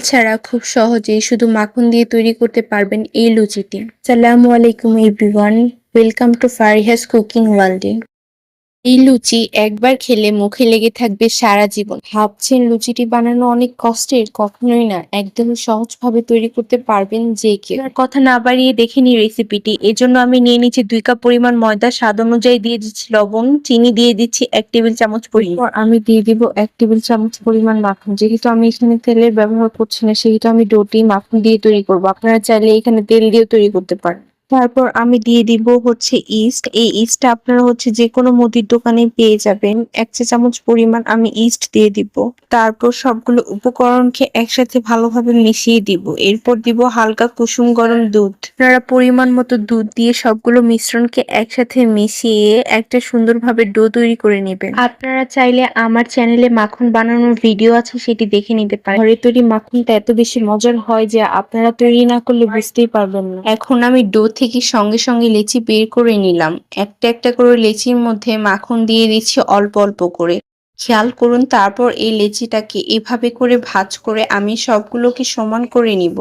ছাড়া খুব সহজেই শুধু মাখন দিয়ে তৈরি করতে পারবেন এই লুচিটি। সালামু আলাইকুম everyone welcome to Fariha's cooking ওয়ার্ল্ডে এই লুচি একবার খেলে মুখে লেগে থাকবে সারা জীবন। ভাবছেন লুচিটি বানানো অনেক কষ্টের? কখনোই না। একদম সহজভাবে তৈরি করতে পারবেন যে কেউ। আর কথা না বাড়িয়ে দেখে নি রেসিপিটি এজন্য আমি নিয়ে নিচ্ছি দুই কাপ পরিমাণ ময়দা স্বাদ অনুযায়ী দিয়ে দিচ্ছি লবণ চিনি দিয়ে দিচ্ছি এক টেবিল চামচ পরিমাণ। আমি দিয়ে দিব এক টেবিল চামচ পরিমাণ মাখন। যেহেতু আমি এখানে তেলের ব্যবহার করছি না সেহেতু আমি ডোটি মাখন দিয়ে তৈরি করব। আপনারা চাইলে এখানে তেল দিয়েও তৈরি করতে পারেন। তারপর আমি দিয়ে দিব হচ্ছে ইস্ট এই ইস্টটা আপনারা হচ্ছে যে কোনো মুদির দোকানে পেয়ে যাবেন। এক চা চামচ পরিমাণ আমি ইস্ট দিয়ে দিব। তারপর সবগুলো উপকরণকে একসাথে ভালোভাবে মিশিয়ে দিব। এরপর দিব হালকা কুসুম গরম দুধ। আপনারা পরিমাণ মতো দুধ দিয়ে সবগুলো মিশ্রণকে একসাথে মিশিয়ে একটা সুন্দরভাবে ডো তৈরি করে নেবেন। আপনারা চাইলে আমার চ্যানেলে মাখন বানানোর ভিডিও আছে, সেটি দেখে নিতে পারেন। ঘরে তৈরি মাখনটা এত বেশি মজার হয় যে আপনারা তৈরি না করলে বুঝতেই পারবেন না। এখন আমি ডো থেকে সঙ্গে সঙ্গে লেচি বের করে নিলাম। একটা একটা করে লেচির মধ্যে মাখন দিয়ে দিচ্ছি অল্প অল্প করে। খেয়াল করুন, তারপর এই লেচিটাকে এভাবে করে ভাজ করে আমি সবগুলোকে সমান করে নিব।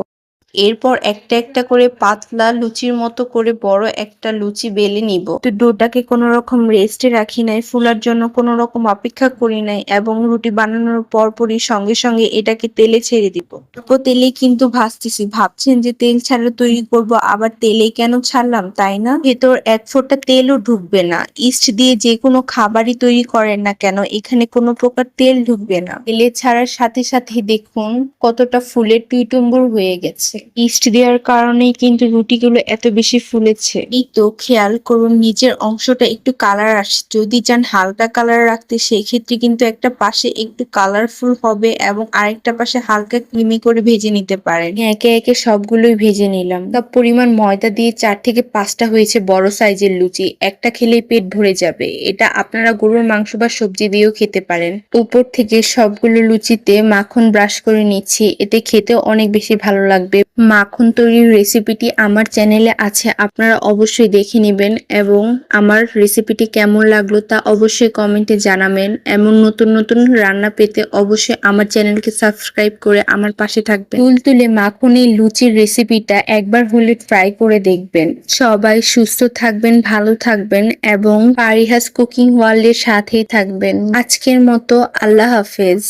এরপর একটা একটা করে পাতলা লুচির মতো করে বড় একটা লুচি বেলে নিব। তো ডোটাকে কোনো রকম রেস্টে রাখি নাই, ফুলার জন্য কোনো রকম অপেক্ষা করি নাই এবং রুটি বানানোর পরপরই সঙ্গে সঙ্গে এটাকে তেলে ছেড়ে দিব। অল্প তেলে কিন্তু ভাজতেছি, ভাবছেন যে তেল ছাড়া তৈরি করব, আবার তেলে কেন ছাড়লাম, তাই না? ভেতর এক ফোঁটা তেলও ঢুকবে না ইস্ট দিয়ে যে কোনো খাবারই তৈরি করেন না কেন, এখানে কোনো প্রকার তেল ঢুকবে না। তেলে ছাড়ার সাথে সাথে দেখুন কতটা ফুলের টুইটুম্বুর হয়ে গেছে। ইস্ট দেওয়ার কারণেই কিন্তু রুটিগুলো এত বেশি ফুলেছে। এই তো খেয়াল করুন নিচের অংশটা একটু কালার আসে। যদি চান হালকা কালার রাখতে সেই ক্ষেত্রে কিন্তু একটা পাশে একটু কালারফুল হবে এবং আরেকটা পাশে হালকা ক্রিমি করে ভেজে নিতে পারেন। একে একে সবগুলোই ভেজে নিলাম। কাপ পরিমাণ ময়দা দিয়ে চার থেকে পাঁচটা হয়েছে বড় সাইজের লুচি। একটা খেলেই পেট ভরে যাবে। এটা আপনারা গরুর মাংস বা সবজি দিয়েও খেতে পারেন। উপর থেকে সবগুলো লুচিতে মাখন ব্রাশ করে নিচ্ছি। এতে খেতে অনেক বেশি ভালো লাগবে। মাখন তৈরির রেসিপিটি আমার চ্যানেলে আছে, আপনারা অবশ্যই দেখে নেবেন এবং আমার রেসিপিটি কেমন লাগল তা অবশ্যই কমেন্টে জানাবেন। এমন নতুন নতুন রান্না পেতে অবশ্যই আমার চ্যানেলকে সাবস্ক্রাইব করে আমার পাশে থাকবেন। তুলতুলে মাখনের লুচির রেসিপিটা একবার হলে ট্রাই করে দেখবেন। সবাই সুস্থ থাকবেন, ভালো থাকবেন এবং পারিহাস কুকিং ওয়ার্ল্ডের সাথেই থাকবেন। আজকের মতো আল্লাহ হাফেজ।